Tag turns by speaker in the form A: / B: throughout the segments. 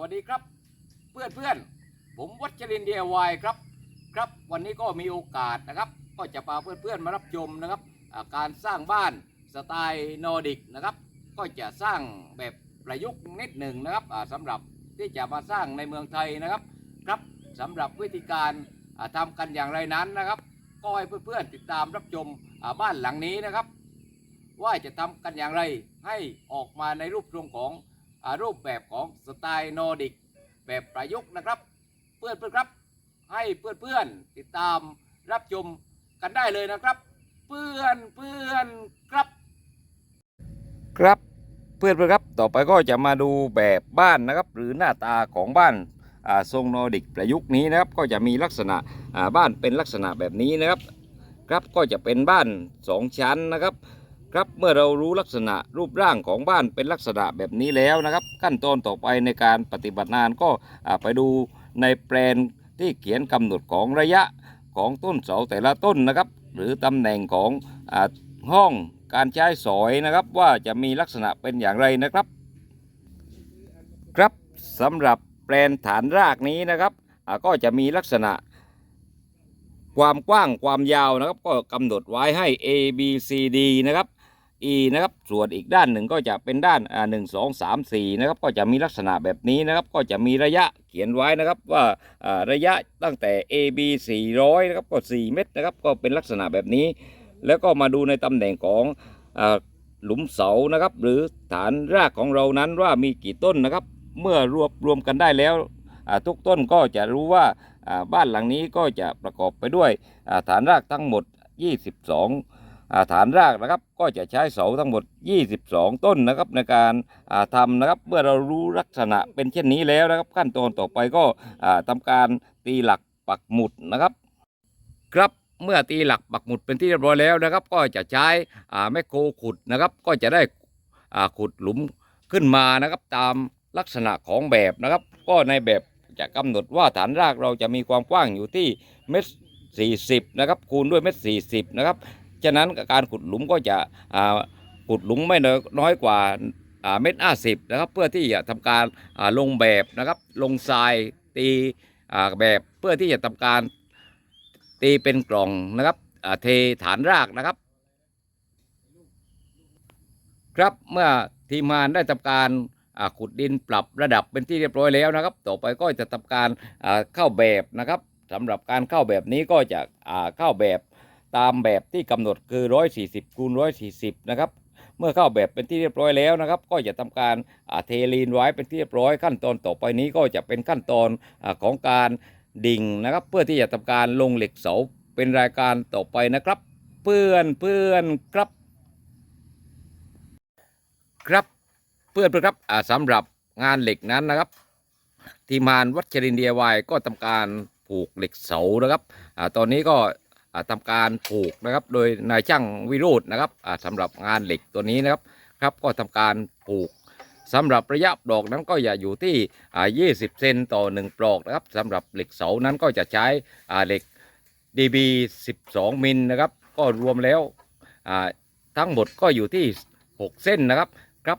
A: วัสดีครับ เพื่อนเพื่อนๆผมวัชรินเดียวายครับ ครับวันนี้ก็มีโอกาสนะครับ ก็จะพาเพื่อนเพื่อนๆมารับชมนะครับการสร้างบ้านสไตล์นอร์ดิกนะครับ ก็จะสร้างแบบประยุกต์นิดหนึ่งนะครับอ่าสำหรับที่จะมาสร้างในเมืองไทยนะครับครับสำหรับวิธีการอ่าทำกันอย่างไรนั้นนะครับ ก็ให้เพื่อนๆติดตามรับชมบ้านหลังนี้นะครับ ว่าจะทำกันอย่างไรให้ออกมาในรูปทรงของ รูปแบบของสไตล์นอร์ดิกแบบประยุกต์นะครับ เพื่อนเพื่อนครับ ให้เพื่อนเพื่อนๆติดตามรับชมกันได้เลยนะครับ เพื่อนเพื่อนครับ ครับเพื่อนเพื่อนครับ ต่อไปก็จะมาดูแบบบ้านนะครับ หรือหน้าตาของบ้านทรงนอร์ดิกประยุกต์นี้นะครับ ก็จะมีลักษณะบ้านเป็นลักษณะแบบนี้นะครับ ครับก็จะเป็นบ้านสองชั้นนะครับ ครับเมื่อเรารู้ลักษณะรูปร่างของบ้านเป็นลักษณะแบบนี้แล้วนะครับ ขั้นตอนต่อไปในการปฏิบัติงานก็ไปดูในแปลนที่เขียนกำหนดของระยะของต้นเสาแต่ละต้นนะครับ หรือตำแหน่งของอห้องการใช้สอยนะครับ ว่าจะมีลักษณะเป็นอย่างไรนะครับ ครับสำหรับแปลนฐานรากนี้นะครับก็จะมีลักษณะความกว้างความยาวนะครับ ก็กำหนดไว้ให้ A B C D นะครับ E นะครับส่วนอีกด้านหนึ่งก็จะเป็นด้านอ่าหนึ่งสองสามสี่นะครับก็จะมีลักษณะแบบนี้นะครับก็จะมีระยะเขียนไว้นะครับว่าอ่าระยะตั้งแต่ A B 400นะครับก็ 4 เมตรนะครับก็เป็นลักษณะแบบนี้ แล้วก็มาดูในตำแหน่งของอ่าหลุมเสานะครับหรือฐานรากของเรานั้นว่ามีกี่ต้นนะครับ เมื่อรวบรวมกันได้แล้วอ่าทุกต้นก็จะรู้ว่าอ่าบ้านหลังนี้ก็จะประกอบไปด้วยอ่าฐานรากทั้งหมด 22อ่า ฐานรากนะครับก็จะใช้เสาทั้งหมด 22 ต้นนะครับในการาทำนะครับเมื่อเรารู้ลักษณะเป็นเช่นนี้แล้วนะครับ ขั้นตอนต่อไปก็อ่าทำการตีหลักปักหมุดนะครับ ครับเมื่อตีหลักปักหมุดเป็นที่เรียบร้อยแล้วนะครับ ก็จะใช้แมคโครขุดนะครับ ก็จะได้ขุดหลุมขึ้นมานะครับตามลักษณะของแบบนะครับ ก็ในแบบจะกำหนดว่าฐานรากเราจะมีความกว้างอยู่ที่เมตรสี่สิบนะครับคูณด้วยเมตรสี่สิบนะครับ ฉะนั้นการขุดหลุมก็จะขุดหลุมไม่น้อยกว่าเม็ดห้าสิบนะครับเพื่อที่จะทำการลงแบบนะครับลงทรายตีแบบเพื่อที่จะทำการตีเป็นกล่องนะครับเทฐานรากนะครับ ครับเมื่อทีมงานได้ทำการขุดดินปรับระดับเป็นที่เรียบร้อยแล้วนะครับ ต่อไปก็จะทำการเข้าแบบนะครับสำหรับการเข้าแบบนี้ก็จะเข้าแบบ ตามแบบที่กำหนดคือ 140คูณ140 นะครับ เมื่อเข้าแบบเป็นที่เรียบร้อยแล้วนะครับ ก็จะทำการเทลีนไว้เป็นที่เรียบร้อย ขั้นตอนต่อไปนี้ก็จะเป็นขั้นตอนอของการดิ่งนะครับ เพื่อที่จะทำการลงเหล็กเสาเป็นรายการต่อไปนะครับ เพื่อนเพื่อนครับ ครับเพื่อนเพื่อนครับอ่าสำหรับงานเหล็กนั้นนะครับ ทีมงานวัชรินเดียวายก็ทำการผูกเหล็กเสานะครับอตอนนี้ก็ อ่าทำการผูกนะครับ โดยนายช่างวิโรจน์นะครับอ่าสำหรับงานเหล็กตัวนี้นะครับครับก็ทำการผูกสำหรับระยะปลอกนั้นก็อย่าอยู่ที่ 20 เซนต่อ 1 ปลอกนะครับสำหรับเหล็กเสานั้นก็จะใช้เหล็ก DB 12 มิลนะครับ ก็รวมแล้วทั้งหมดก็อยู่ที่ 6 เส้นนะครับครับ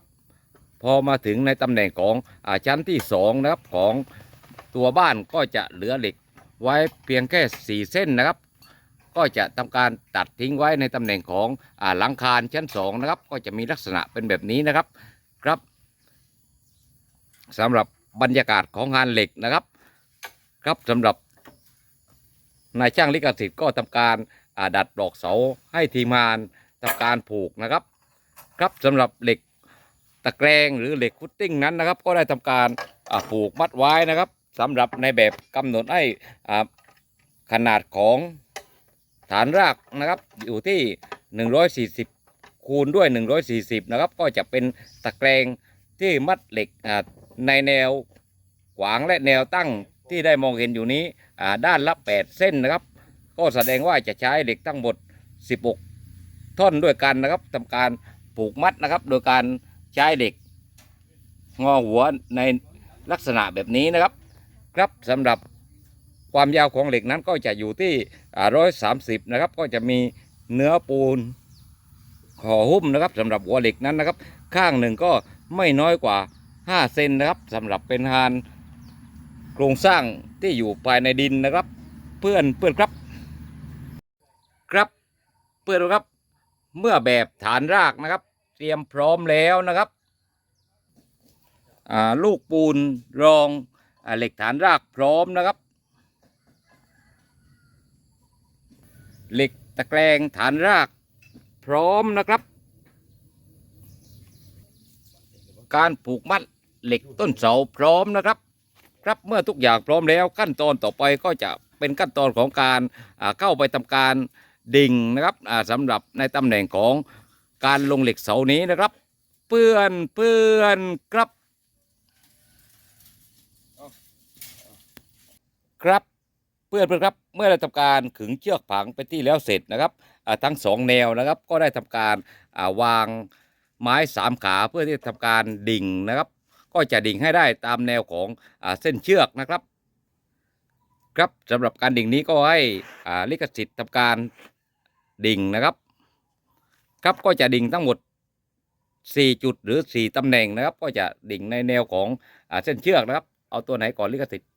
A: พอมาถึงในตำแหน่งของอชั้นที่2นะครับของตัวบ้านก็จะเหลือเหล็กไว้เพียงแค่ 4 เส้นนะครับ ก็จะทำการตัดทิ้งไว้ในตำแหน่งของหลังคาชั้นสองนะครับก็จะมีลักษณะเป็นแบบนี้นะครับครับสำหรับบรรยากาศของงานเหล็กนะครับ ครับสำหรับนายช่างลิขสิทธิ์ก็ทำการดัดปลอกเสาให้ทีมงานทำการผูกนะครับ ครับสำหรับเหล็กตะแกรงหรือเหล็กฟุตติ้งนั้นนะครับ ก็ได้ทำการผูกมัดไว้นะครับสำหรับในแบบกำหนดให้ขนาดของ ฐานรากนะครับอยู่ที่ 140 คูณด้วย 140 นะครับ ก็จะเป็นตะแกรงที่มัดเหล็กในแนวขวางและแนวตั้งที่ได้มองเห็นอยู่นี้ด้านละ 8 เส้นนะครับ ก็แสดงว่าจะใช้เหล็กทั้งหมด 16 ท่อนด้วยกันนะครับทำการผูกมัดนะครับ โดยการใช้เหล็กงอหัวในลักษณะแบบนี้นะครับ ครับสำหรับ ความยาวของเหล็กนั้นก็จะอยู่ที่ร้อยสามสิบนะครับ ก็จะมีเนื้อปูนห่อหุ้มนะครับสำหรับหัวเหล็กนั้นนะครับ ข้างหนึ่งก็ไม่น้อยกว่า 5 เซนนะครับสำหรับเป็นงานโครงสร้างที่อยู่ภายในดินนะครับ เพื่อนเพื่อนครับครับเพื่อนครับเมื่อแบบฐานรากนะครับ เตรียมพร้อมแล้วนะครับลูกปูนรองอเหล็กฐานรากพร้อมนะครับ เหล็กตะแกรงฐานราก พร้อมนะครับ การผูกมัดเหล็กต้นเสาพร้อมนะครับ ครับเมื่อทุกอย่างพร้อมแล้วขั้นตอนต่อไปก็จะเป็นขั้นตอนของการเข้าไปทำการดิ่งนะครับอ่าสำหรับในตำแหน่งของการลงเหล็กเสานี้นะครับเพื่อนเพื่อนครับ ครับ เพื่อนเพื่อนครับเมื่อเราทำการขึงเชือกผังไปที่แล้วเสร็จนะครับทั้งสองแนวนะครับก็ได้ทำการวางไม้สามขาเพื่อที่จะทำการดิ่งนะครับ ก็จะดิ่งให้ได้ตามแนวของอเส้นเชือกนะครับ ครับสำหรับการดิ่งนี้ก็ให้ลิขสิทธิ์ทำการดิ่งนะครับ ครับก็จะดิ่งทั้งหมด 4 จุดหรือ 4ตำแหน่งนะครับ ก็จะดิ่งในแนวของอเส้นเชือกนะครับ เอาตัวไหนก่อนลิขสิทธิ์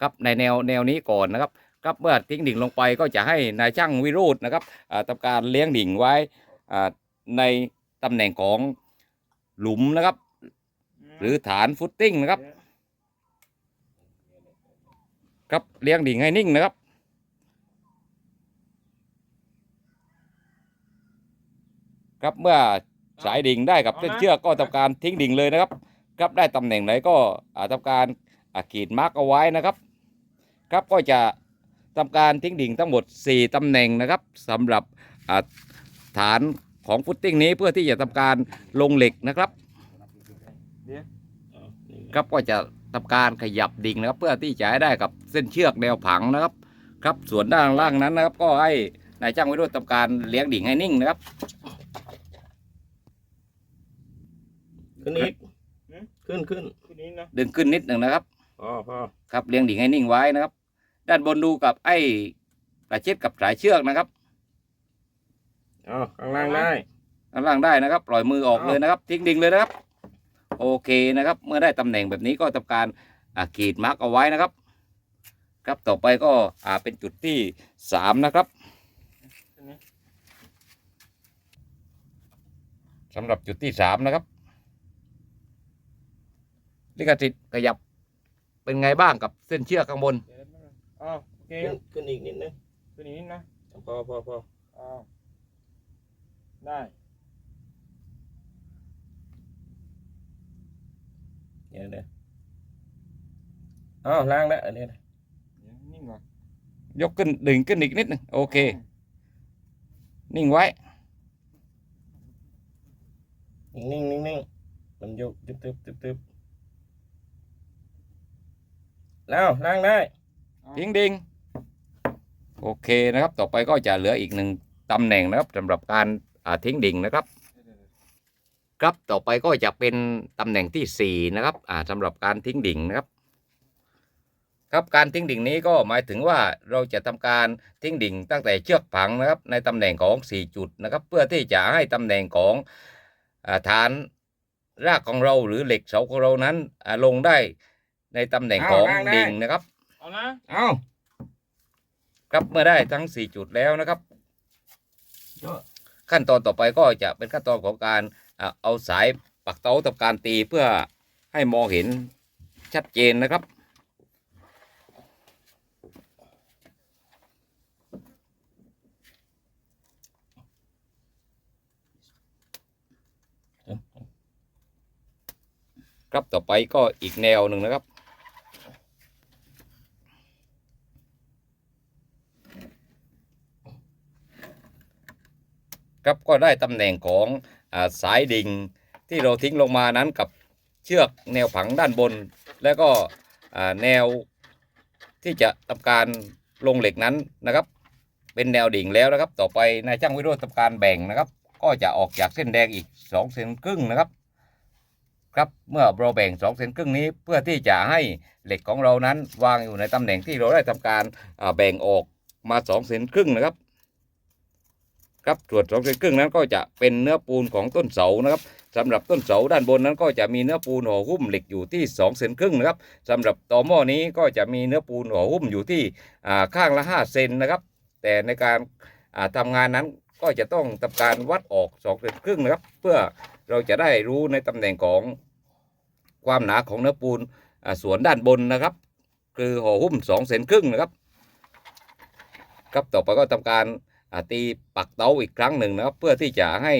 A: ครับในแนวแนวนี้ก่อนนะครับครับเมื่อทิ้งดิ่งลงไปก็จะให้นายช่างวิโรจน์นะครับอ่าทำการเลี้ยงดิ่งไว้อ่าในตำแหน่งของหลุมนะครับ หรือฐานฟุตติ้งนะครับ ครับเลี้ยงดิ่งให้นิ่งนะครับครับเมื่อสายดิ่งได้กับเส้นเชือกก็ทำการทิ้งดิ่งเลยนะครับ ครับได้ตำแหน่งไหนก็อ่าทำการอ่าขีดมาร์กเอาไว้นะครับ ครับก็จะทำการทิ้งดิ่งทั้งหมด 4ตำแหน่งนะครับสำหรับอ่าฐานของฟุตติ้งนี้เพื่อที่จะทำการลงเหล็กนะครับครับก็จะทำการขยับดิ่งนะครับเพื่อที่จะให้ได้กับเส้นเชือกแนวผังนะครับ ครับส่วนด้านล่างนั้นนะครับ ก็ให้นายจ้างวิโรจน์ทำการเลี้ยงดิ่งให้นิ่งนะครับ
B: ขึ้นอีกขึ้นขึ้น
C: คืนนี้นะ
A: ดึงขึ้นนิดหนึ่งนะครับ
B: พอพอ
A: ครับเลี้ยงดิ่งให้นิ่งไว้นะครับ ด้านบนดูกับไอ้กระเช็ดกับสายเชือกนะครับ
B: อ๋อข้างล่างได้
A: ด้านล่างได้นะครับ ปล่อยมือออกเลยนะครับ ทิ้งดิ่งเลยนะครับ โอเคนะครับ เมื่อได้ตำแหน่งแบบนี้ก็ทำการอ่าขีดมาร์กเอาไว้นะครับ ครับต่อไปก็อ่าเป็นจุดที่สามนะครับสำหรับจุดที่สามนะครับลิขสิทธิ์ขยับเป็นไงบ้างกับเส้นเชือกข้างบน
C: เดี๋ยวนะ อ้าวโอเค
B: ขึ้นขึ้นอีกนิดนึง
C: คืนนี้นะ
B: พอพอพอ
C: อ้าวได้
B: เดี๋ยวเดี๋ยวอ๋อล่างแล้วอันนี้นะ
C: เดี๋ยวนิ่งก่อน
A: ยกขึ้นดึงขึ้นอีกนิดหนึงโอเค นิ่งไว้
B: นิ่งนิ่งนิ่งนิ่งมันยกตึ๊บตึ๊บตึ๊บตึ๊บแล้วล่างได้
A: ทิ้งดิ่งโอเคนะครับ ต่อไปก็จะเหลืออีกหนึ่งตำแหน่งนะครับสำหรับการอ่าทิ้งดิ่งนะครับ ครับต่อไปก็จะเป็นตำแหน่งที่สี่นะครับอ่าสำหรับการทิ้งดิ่งนะครับ ครับการทิ้งดิ่งนี้ก็หมายถึงว่าเราจะทำการทิ้งดิ่งตั้งแต่เชือกผังนะครับ ในตำแหน่งของ 4 จุดนะครับ เพื่อที่จะให้ตำแหน่งของอาฐานรากของเราหรือเหล็กเสาของเรานั้นอ่าลงได้ในตำแหน่งของดิ่งนะครับ
C: เอานะ
B: เอา
A: ครับเมื่อได้ทั้ง4จุดแล้วนะครับ
B: เยอะ
A: ขั้นตอนต่อไปก็จะเป็นขั้นตอนของการอ่าเอาสายปักเตาทำการตีเพื่อให้มองเห็นชัดเจนนะครับครับต่อไปก็อีกแนวหนึ่งนะครับ ครับก็ได้ตำแหน่งของอสายดิ่งที่เราทิ้งลงมานั้นกับเชือกแนวผังด้านบน แล้วก็แนวที่จะทำการลงเหล็กนั้นนะครับ เป็นแนวดิ่งแล้วนะครับ ต่อไปนายช่างวิโรจน์ทำการแบ่งนะครับ ก็จะออกจากเส้นแดงอีก2เซนครึ่งนะครับครับเมื่อเราแบ่ง2เซนครึ่งนี้เพื่อที่จะให้เหล็กของเรานั้นวางอยู่ในตำแหน่งที่เราได้ทำการแบ่งออกมา2เซนครึ่งนะครับ ครับส่วนสองเซนครึ่งนั้นก็จะเป็นเนื้อปูนของต้นเสานะครับสำหรับต้นเสาด้านบนนั้นก็จะมีเนื้อปูนห่อหุ้มเหล็กอยู่ที่2เซนครึ่งนะครับสำหรับต่อหม้อนี้ก็จะมีเนื้อปูนห่อหุ้มอยู่ที่ข้างละ5เซนนะครับ แต่ในการอ่าทำงานนั้นก็จะต้องทำการวัดออก2เซนครึ่งนะครับ เพื่อเราจะได้รู้ในตำแหน่งของความหนาของเนื้อปูนส่วนด้านบนนะครับ คือห่อหุ้ม2เซนครึ่งนะครับครับต่อไปก็ทำการอ ตีปักเตาอีกครั้งหนึ่งนะครับ เพื่อที่จะให้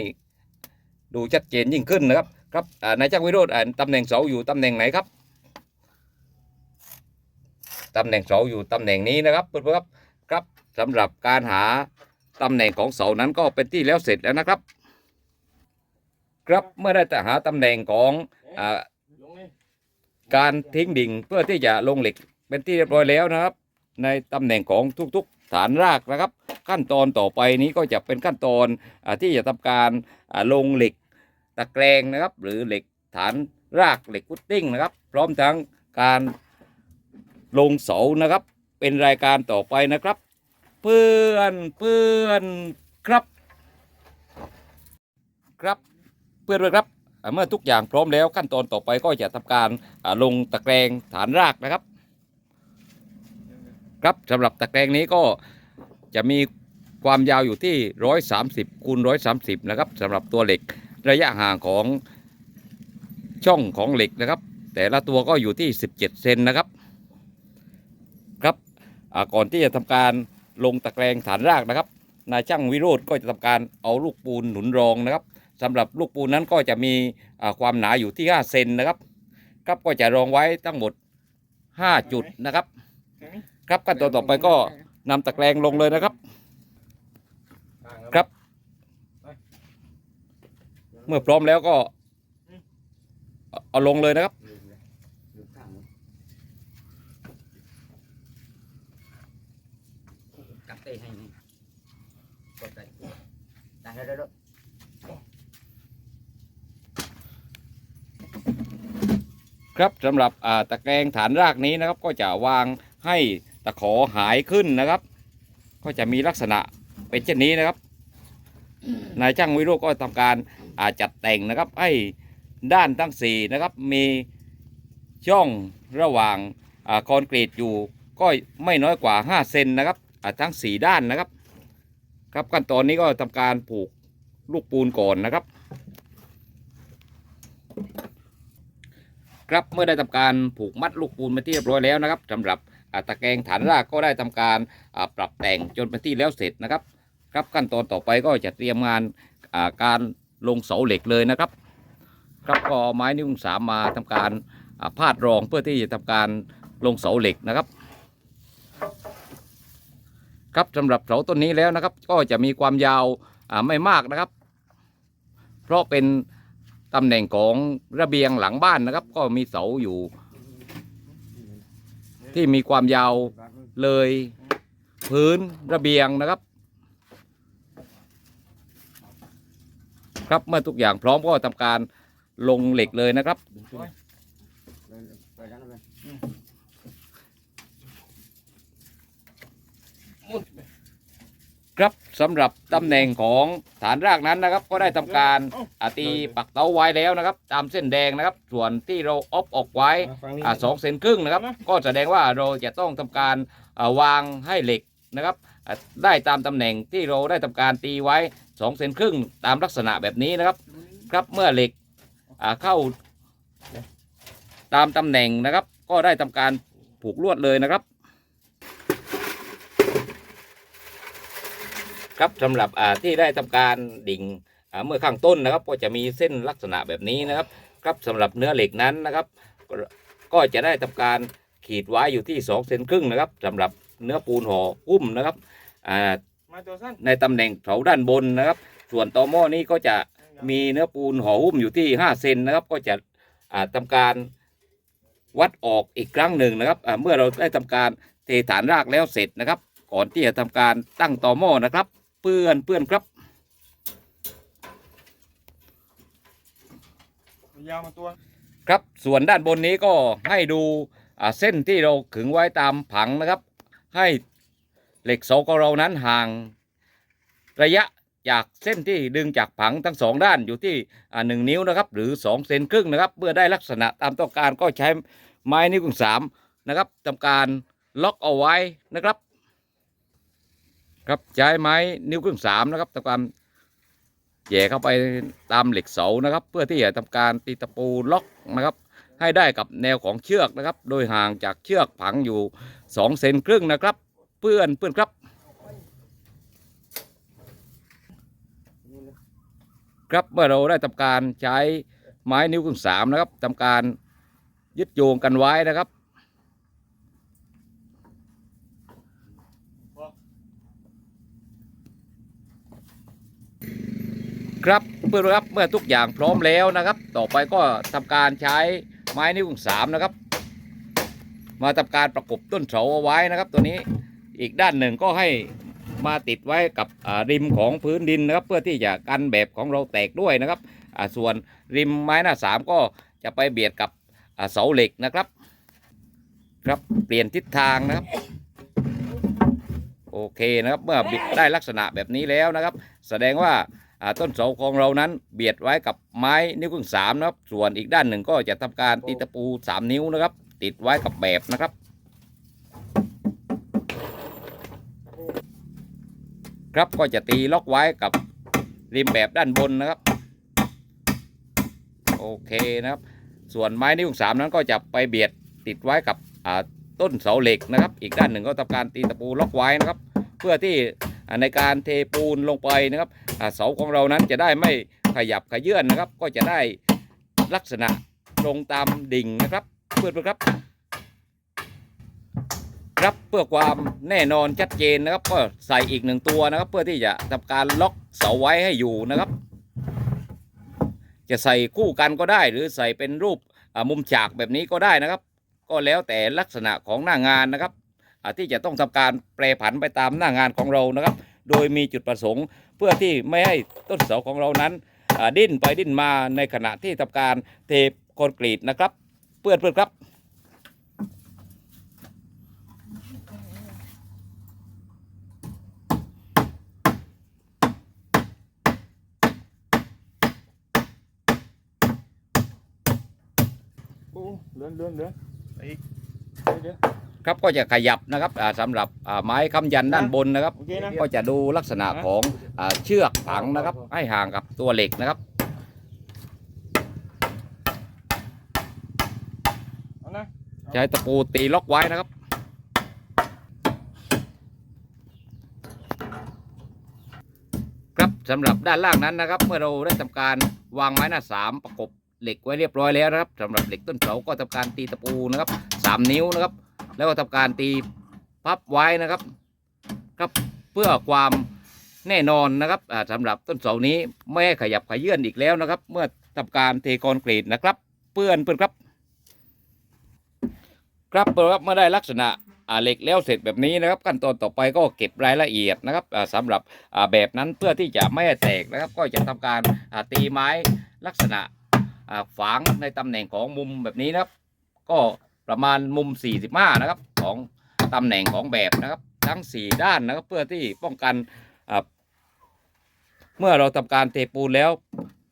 A: ดูชัดเจนยิ่งขึ้นนะครับครับนายจ้างวิโรธอ่าตำแหน่งเสาอยู่ตำแหน่งไหนครับตำแหน่งเสาอยู่ตำแหน่งนี้นะครับเพื่อนๆครับครับสำหรับการหาตำแหน่งของเสานั้นก็เป็นที่แล้วเสร็จแล้วนะครับ ครับเมื่อได้แต่หาตำแหน่งของอ่าการทิ้งดิ่งเพื่อที่จะลงเหล็กเป็นที่เรียบร้อยแล้วนะครับ ในตำแหน่งของทุกๆฐานรากนะครับ ขั้นตอนต่อไปนี้ก็จะเป็นขั้นตอนอที่จะทำการลงเหล็กตะแกรงนะครับ หรือเหล็กฐานรากเหล็กฟุตติ้งนะครับ พร้อมทั้งการลงเสานะครับ เป็นรายการต่อไปนะครับ เพื่อนเพื่อนครับ ครับเพื่อนเพื่อนครับเมื่อทุกอย่างพร้อมแล้วขั้นตอนต่อไปก็จะทำการลงตะแกรงฐานรากนะครับ ครับสำหรับตะแกรงนี้ก็ จะมีความยาวอยู่ที่ 130คูณ130 นะครับสำหรับตัวเหล็กระยะห่างของช่องของเหล็กนะครับ แต่ละตัวก็อยู่ที่ 17 เซนนะครับครับก่อนที่จะทำการลงตะแกรงฐานรากนะครับนายช่างวิโรธก็จะทำการเอาลูกปูนหนุนรองนะครับสำหรับลูกปูนนั้นก็จะมีความหนาอยู่ที่ 5 เซนนะครับครับก็จะรองไว้ทั้งหมด 5 จุดนะครับ ครับขั้นตอนต่อไปก็ นำตะแกรงลงเลยนะครับ ครับ เมื่อพร้อมแล้วก็ เอาเอาลงเลยนะครับ
D: cắt tay hay này Cột tay Đang đó đó đó
A: ครับสำหรับอ่าตะแกรงฐานรากนี้นะครับ ก็จะวางให้ ตะขอหายขึ้นนะครับ ก็จะมีลักษณะเป็นเช่นนี้นะครับ นายช่างวิโรจน์ก็ทำการอ่าจัดแต่งนะครับ ให้ด้านทั้งสี่นะครับ มีช่องระหว่างอาคอนกรีตอยู่ ก็ไม่น้อยกว่า 5 เซนนะครับอ่าทั้ง 4 ด้านนะครับ ครับขั้นตอนนี้ก็ทำการผูกลูกปูนก่อนนะครับ ครับเมื่อได้ทำการผูกมัดลูกปูนเป็นที่เรียบร้อยแล้วนะครับสำหรับอ่า ตะแกรงฐานรากก็ได้ทำการปรับแต่งจนเป็นที่แล้วเสร็จนะครับ ครับขั้นตอนต่อไปก็จะเตรียมงานการลงเสาเหล็กเลยนะครับ ครับก็ไม้นิ้วสามมาทำการพาดรองเพื่อที่จะทำการลงเสาเหล็กนะครับ ครับสำหรับเสาต้นนี้แล้วนะครับ ก็จะมีความยาวไม่มากนะครับ เพราะเป็นตำแหน่งของระเบียงหลังบ้านนะครับ ก็มีเสาอยู่ ที่มีความยาวเลยพื้นระเบียงนะครับ ครับเมื่อทุกอย่างพร้อมก็ทำการลงเหล็กเลยนะครับ ครับสำหรับตำแหน่งของฐานรากนั้นนะครับ ก็ได้ทำการอาตีปักเตาไว้แล้วนะครับ ตามเส้นแดงนะครับ ส่วนที่เราออฟออกไว้
B: ฟังนี่
A: อ่าสองเซนครึ่งนะครับ ก็แสดงว่าเราจะต้องทำการอ่าวางให้เหล็กนะครับอ่าได้ตามตำแหน่งที่เราได้ทำการตีไว้สองเซนครึ่งตามลักษณะแบบนี้นะครับ ครับเมื่อเหล็กอ่าเข้าตามตำแหน่งนะครับ ก็ได้ทำการผูกลวดเลยนะครับ ครับสำหรับอ่าที่ได้ทำการดิ่งอ่าเมื่อข้างต้นนะครับ ก็จะมีเส้นลักษณะแบบนี้นะครับ ครับสำหรับเนื้อเหล็กนั้นนะครับ ก็ก็จะได้ทำการขีดไว้อยู่ที่2เซนครึ่งนะครับสำหรับเนื้อปูนห่อหุ้มนะครับอ่า
C: มาตัวสั้น
A: ในตำแหน่งเสาด้านบนนะครับ ส่วนตอหม้อนี้ก็จะมีเนื้อปูนห่อหุ้มอยู่ที่ 5 เซนนะครับ ก็จะอ่าทำการวัดออกอีกครั้งหนึ่งนะครับอ่าเมื่อเราได้ทำการเทฐานรากแล้วเสร็จนะครับ ก่อนที่จะทำการตั้งตอหม้อนะครับ เปื้อนเปื้อนครับ
C: ยาวมาตัว
A: ครับส่วนด้านบนนี้ก็ให้ดูอ่าเส้นที่เราขึงไว้ตามผังนะครับ ให้เหล็กเสาของเรานั้นห่างระยะจากเส้นที่ดึงจากผังทั้งสองด้านอยู่ที่อ่าหนึ่งนิ้วนะครับ หรือสองเซนครึ่งนะครับเมื่อได้ลักษณะตามต้องการก็ใช้ไม้นิ้วกึ่งสามนะครับทำการล็อกเอาไว้นะครับ ครับใช้ไม้นิ้วครึ่งสามนะครับทำการแย่เข้าไปตามเหล็กเสานะครับ เพื่อที่จะทำการตีตะปูล็อกนะครับ ให้ได้กับแนวของเชือกนะครับ โดยห่างจากเชือกผังอยู่สองเซนครึ่งนะครับ เพื่อนเพื่อนครับครับเมื่อเราได้ทำการใช้ไม้นิ้วครึ่งสามนะครับทำการยึดโยงกันไว้นะครับ ครับเพื่อนครับเมื่อทุกอย่างพร้อมแล้วนะครับ ต่อไปก็ทำการใช้ไม้นิ้วสามนะครับ มาทำการประกบต้นเสาเอาไว้นะครับ ตัวนี้อีกด้านหนึ่งก็ให้มาติดไว้กับริมของพื้นดินนะครับ เพื่อที่จะกันแบบของเราแตกด้วยนะครับส่วนริมไม้หน้าสามก็จะไปเบียดกับเสาเหล็กนะครับ ครับเปลี่ยนทิศทางนะครับโอเคนะครับเมื่อได้ลักษณะแบบนี้แล้วนะครับ แสดงว่า ต้นเสาของเรานั้นเบียดไว้กับไม้นิ้วครึ่งสามนะครับ ส่วนอีกด้านหนึ่งก็จะทำการตีตะปูสามนิ้วนะครับ ติดไว้กับแบบนะครับ ครับก็จะตีล็อกไว้กับริมแบบด้านบนนะครับ โอเคนะครับ ส่วนไม้นิ้วสามนั้นก็จะไปเบียดติดไว้กับต้นเสาเหล็กนะครับ อีกด้านหนึ่งก็ทำการตีตะปูล็อกไว้นะครับ เพื่อที่ ในการเทปูนลงไปนะครับเสาของเรานั้นจะได้ไม่ขยับขยื่นนะครับ ก็จะได้ลักษณะตรงตามดิ่งนะครับเพื่อนๆครับ ครับเพื่อความแน่นอนชัดเจนนะครับ ก็ใส่อีกหนึ่งตัวนะครับ เพื่อที่จะทำการล็อกเสาไว้ให้อยู่นะครับ จะใส่คู่กันก็ได้ หรือใส่เป็นรูปมุมฉากแบบนี้ก็ได้นะครับ ก็แล้วแต่ลักษณะของหน้างานนะครับ ที่จะต้องทำการแปรผันไปตามหน้างานของเรานะครับ โดยมีจุดประสงค์เพื่อที่ไม่ให้ต้นเสาของเรานั้นอ่าดิ้นไปดิ้นมาในขณะที่ทำการเทคอนกรีตนะครับ เพื่อนเพื่อนๆครับ
C: โอ้เลื่อนเลื่อนเลื่อนไปอีกเดี๋ยว
A: ครับก็จะขยับนะครับอ่าสำหรับอ่าไม้ค้ำยันด้านบนนะครับ
C: โอเคนะ
A: ก็จะดูลักษณะของอาเชือกผังนะครับ ให้ห่างกับตัวเหล็กนะครับ
C: เอานะ
A: ใช้ตะปูตีล็อกไว้นะครับครับสำหรับด้านล่างนั้นนะครับ เมื่อเราได้ทำการวางไม้หน้าสามประกบเหล็กไว้เรียบร้อยแล้วนะครับสำหรับเหล็กต้นเสาก็ทำการตีตะปูนะครับสามนิ้วนะครับ แล้วก็ทำการตีพับไว้นะครับครับเพื่อความแน่นอนนะครับอ่าสำหรับต้นเสานี้ไม่ให้ขยับขยื่นอีกแล้วนะครับ เมื่อทำการเทคอนกรีตนะครับ เพื่อนเพื่อนครับ ครับเพื่อนครับเมื่อได้ลักษณะอ่าเหล็กแล้วเสร็จแบบนี้นะครับขั้นตอนต่อไปก็เก็บรายละเอียดนะครับอ่าสำหรับอ่าแบบนั้นเพื่อที่จะไม่แตกนะครับ ก็จะทำการตีไม้ลักษณะอ่าฝังในตำแหน่งของมุมแบบนี้นะครับ ก็ ประมาณมุม 45 นะครับ ของตำแหน่งของแบบนะครับ ทั้ง 4 ด้านนะครับ เพื่อที่ป้องกันเมื่อเราทำการเทปูนแล้ว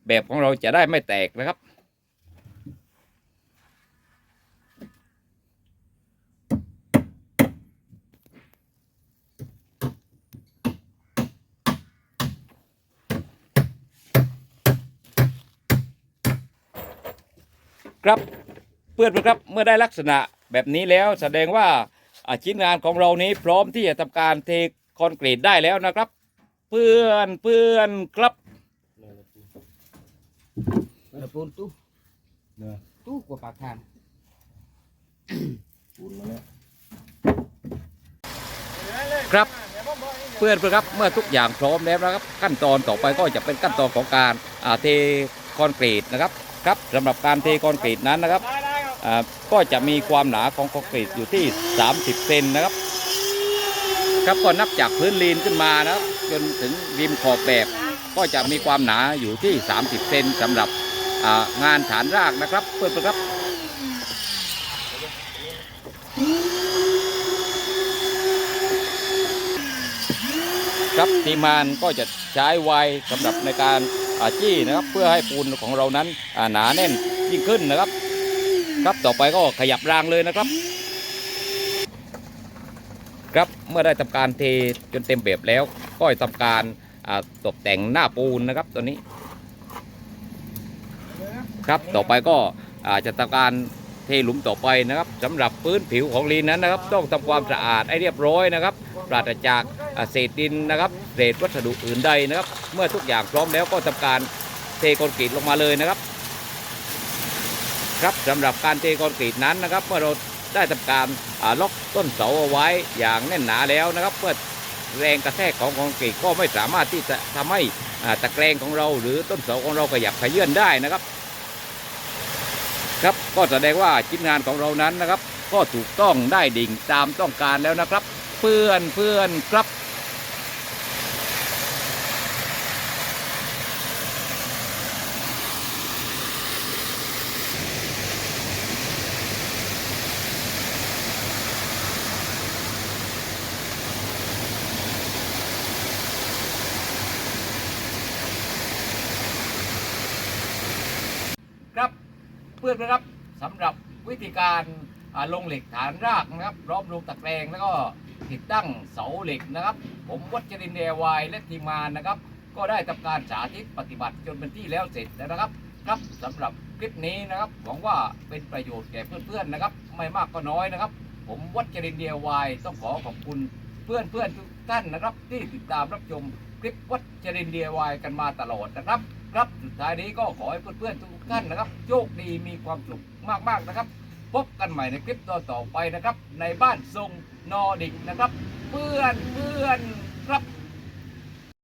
A: แบบของเราจะได้ไม่แตกนะครับครับ เพื่อนๆครับเมื่อได้ลักษณะแบบนี้แล้วแสดงว่าอ่าชิ้นงานของเรานี้พร้อมที่จะทำการเทคอนกรีตได้แล้วนะครับ เพื่อนเพื่อนครับ
D: Ada pun tuh.
B: Nah.
D: Tuh gua pakan.
B: ปูนมาแล้ว
A: ครับเพื่อนเพื่อนครับเมื่อทุกอย่างพร้อมแล้วนะครับ ขั้นตอนต่อไปก็จะเป็นขั้นตอนของการอ่าเทคอนกรีตนะครับครับสำหรับการเทคอนกรีตนั้นนะครับ ก็จะมีความหนาของคอนกรีตอยู่ที่ 30 เซนนะครับ ครับก็นับจากพื้นลีนขึ้นมานะครับจนถึงริมขอบแบบก็จะมีความหนาอยู่ที่ 30 เซนสำหรับงานฐานรากนะครับเพื่อนๆครับครับทีมงานก็จะใช้ไวน์สำหรับในการจี้นะครับ เพื่อให้ปูนของเรานั้นหนาแน่นยิ่งขึ้นนะครับ ครับต่อไปก็ขยับรางเลยนะครับ ครับเมื่อได้ทำการเทจนเต็มแบบแล้ว ก็จะทำการตกแต่งหน้าปูนนะครับตัวนี้ครับต่อไปก็จะทำการเทหลุมต่อไปนะครับสำหรับพื้นผิวของลีนนั้นนะครับ ต้องทำความสะอาดให้เรียบร้อยนะครับ ปราศจากเศษดินนะครับเศษวัสดุอื่นใดนะครับ เมื่อทุกอย่างพร้อมแล้วก็ทำการเทคอนกรีตลงมาเลยนะครับ ครับสำหรับการเทคอนกรีตนั้นนะครับเมื่อเราได้ทำการล็อกต้นเสาเอาไว้อย่างแน่นหนาแล้วนะครับเพื่อแรงกระแทกของคอนกรีตก็ไม่สามารถที่จะทำให้ตะแกรงของเราหรือต้นเสาของเราขยับขยื่นได้นะครับ ครับก็แสดงว่าชิ้นงานของเรานั้นนะครับ ก็ถูกต้องได้ดิ่งตามต้องการแล้วนะครับ เพื่อนเพื่อนครับ ครับเพื่อนนะครับสำหรับวิธีการลงเหล็กฐานรากนะครับรอบลงตะแกรงแล้วก็ติดตั้งเสาเหล็กนะครับ ผมวัชรินเดวายและทีมงานนะครับ ก็ได้ทำการสาธิตปฏิบัติจนเป็นที่แล้วเสร็จแล้วนะครับ ครับสำหรับคลิปนี้นะครับหวังว่าเป็นประโยชน์แก่เพื่อนๆนะครับ ไม่มากก็น้อยนะครับ ผมวัชรินเดวายต้องขอขอบคุณเพื่อนๆทุกท่านนะครับ ที่ติดตามรับชมคลิปวัชรินเดวายกันมาตลอดนะครับ ครับสุดท้ายนี้ก็ขอให้เพื่อนๆทุกท่านนะครับโชคดีมีความสุขมากๆนะครับ พบกันใหม่ในคลิปต่อต่อๆไปนะครับ ในบ้านทรงนอดิกนะครับ เพื่อนเพื่อนครับ